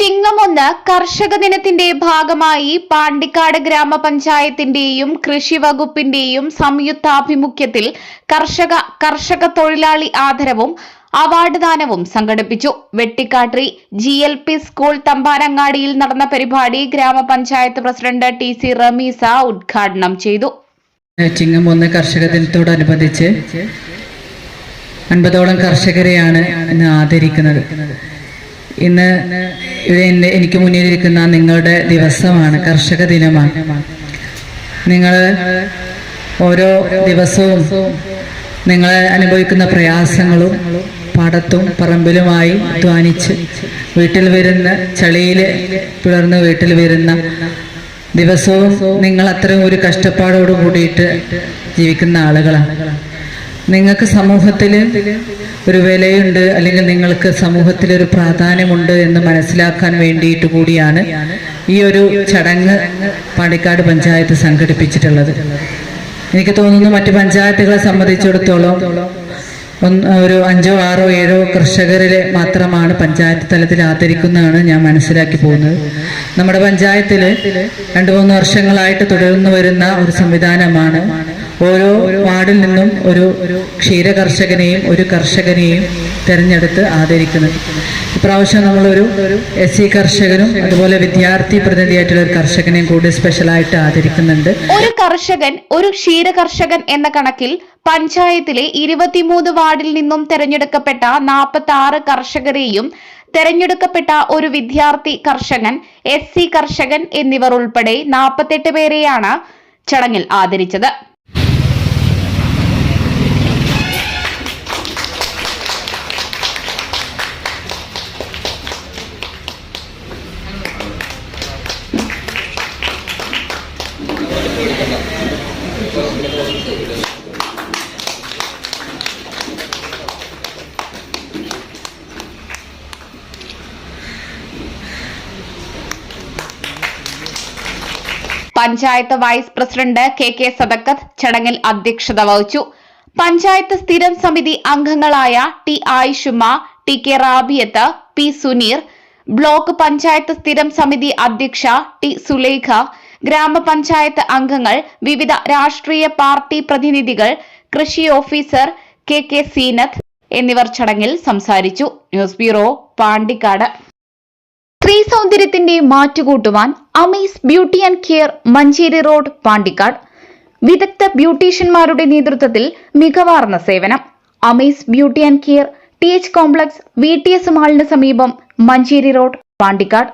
ചിങ്ങമൊന്ന് കർഷക ദിനത്തിന്റെ ഭാഗമായി പാണ്ടിക്കാട് ഗ്രാമപഞ്ചായത്തിന്റെയും കൃഷി വകുപ്പിന്റെയും സംയുക്താഭിമുഖ്യത്തിൽ കർഷക കർഷക തൊഴിലാളി ആദരവും അവാർഡ് ദാനവും സംഘടിപ്പിച്ചു. Vettikkatri G L P school തമ്പാനങ്ങാടിയിൽ നടന്ന പരിപാടി ഗ്രാമപഞ്ചായത്ത് പ്രസിഡന്റ് ടി സി റമീസ ഉദ്ഘാടനം ചെയ്തു. ചിങ്ങമൊന്ന് കർഷക ദിനത്തോടനുബന്ധിച്ച് അൻപതോളം കർഷകരെയാണ് ഇന്ന് ആദരിക്കുന്നത്. ഇന്ന് എന്നെ എനിക്ക് മുന്നിലിരിക്കുന്ന നിങ്ങളുടെ ദിവസമാണ് കർഷക ദിനമാണ്. നിങ്ങൾ ഓരോ ദിവസവും നിങ്ങൾ അനുഭവിക്കുന്ന പ്രയാസങ്ങളും പാടത്തും പറമ്പിലുമായി ധ്വാനിച്ച് വീട്ടിൽ വരുന്ന ചളിയിൽ പിളർന്ന് വീട്ടിൽ വരുന്ന ദിവസവും നിങ്ങൾ അത്രയും ഒരു കഷ്ടപ്പാടോട് കൂടിയിട്ട് ജീവിക്കുന്ന ആളുകളാണ്. നിങ്ങൾക്ക് സമൂഹത്തിൽ ഒരു വിലയുണ്ട് അല്ലെങ്കിൽ നിങ്ങൾക്ക് സമൂഹത്തിൽ ഒരു പ്രാധാന്യമുണ്ട് എന്ന് മനസ്സിലാക്കാൻ വേണ്ടിയിട്ട് കൂടിയാണ് ഈ ഒരു ചടങ്ങ് പാണ്ടിക്കാട് പഞ്ചായത്ത് സംഘടിപ്പിച്ചിട്ടുള്ളത്. എനിക്ക് തോന്നുന്നു മറ്റു പഞ്ചായത്തുകളെ സംബന്ധിച്ചിടത്തോളം ഒരു അഞ്ചോ ആറോ ഏഴോ കർഷകരിലെ മാത്രമാണ് പഞ്ചായത്ത് തലത്തിൽ ആദരിക്കുന്നതാണ് ഞാൻ മനസ്സിലാക്കി പോകുന്നത്. നമ്മുടെ പഞ്ചായത്തിൽ രണ്ട് മൂന്ന് വർഷങ്ങളായിട്ട് തുടർന്നു വരുന്ന ഒരു സംവിധാനമാണ് ഓരോ വാർഡിൽ നിന്നും ഒരു ക്ഷീര കർഷകനെയും ഒരു കർഷകനെയും തെരഞ്ഞെടുത്ത് ആദരിക്കുന്നത്. ഇപ്രാവശ്യം നമ്മളൊരു എസ് സി കർഷകനും അതുപോലെ വിദ്യാർത്ഥി പ്രതിനിധിയായിട്ടുള്ള ഒരു കർഷകനെയും കൂടി സ്പെഷ്യലായിട്ട് ആദരിക്കുന്നുണ്ട്. ഒരു കർഷകൻ ഒരു ക്ഷീര കർഷകൻ എന്ന കണക്കിൽ പഞ്ചായത്തിലെ ഇരുപത്തിമൂന്ന് വാർഡിൽ നിന്നും തെരഞ്ഞെടുക്കപ്പെട്ട നാൽപ്പത്തി ആറ് കർഷകരെയും തെരഞ്ഞെടുക്കപ്പെട്ട ഒരു വിദ്യാർത്ഥി കർഷകൻ എസ് കർഷകൻ എന്നിവർ ഉൾപ്പെടെ നാൽപ്പത്തെട്ട് പേരെയാണ് ചടങ്ങിൽ ആദരിച്ചത്. Panchayat vice president K K Sadakkath ചടങ്ങിൽ അധ്യക്ഷത വഹിച്ചു. പഞ്ചായത്ത് സ്ഥിരം സമിതി അംഗങ്ങളായ T Ayishuma T K Rabiyath P Suneer. Block panchayat സ്ഥിരം സമിതി അധ്യക്ഷ ടി സുലേഖ ഗ്രാമപഞ്ചായത്ത് അംഗങ്ങൾ വിവിധ രാഷ്ട്രീയ പാർട്ടി പ്രതിനിധികൾ കൃഷി ഓഫീസർ കെ കെ സീനത്ത് എന്നിവർ ചടങ്ങിൽ സംസാരിച്ചു. News bureau Pandikkad. സ്ത്രീ സൗന്ദര്യത്തിന്റെ മാറ്റുകൂട്ടുവാൻ Amees beauty and care Manjeri road Pandikkad. വിദഗ്ധ ബ്യൂട്ടീഷ്യന്മാരുടെ നേതൃത്വത്തിൽ മികവാർന്ന സേവനം. Amees beauty and care T H complex V T S മാളിന് സമീപം മഞ്ചേരി റോഡ് പാണ്ടിക്കാട്.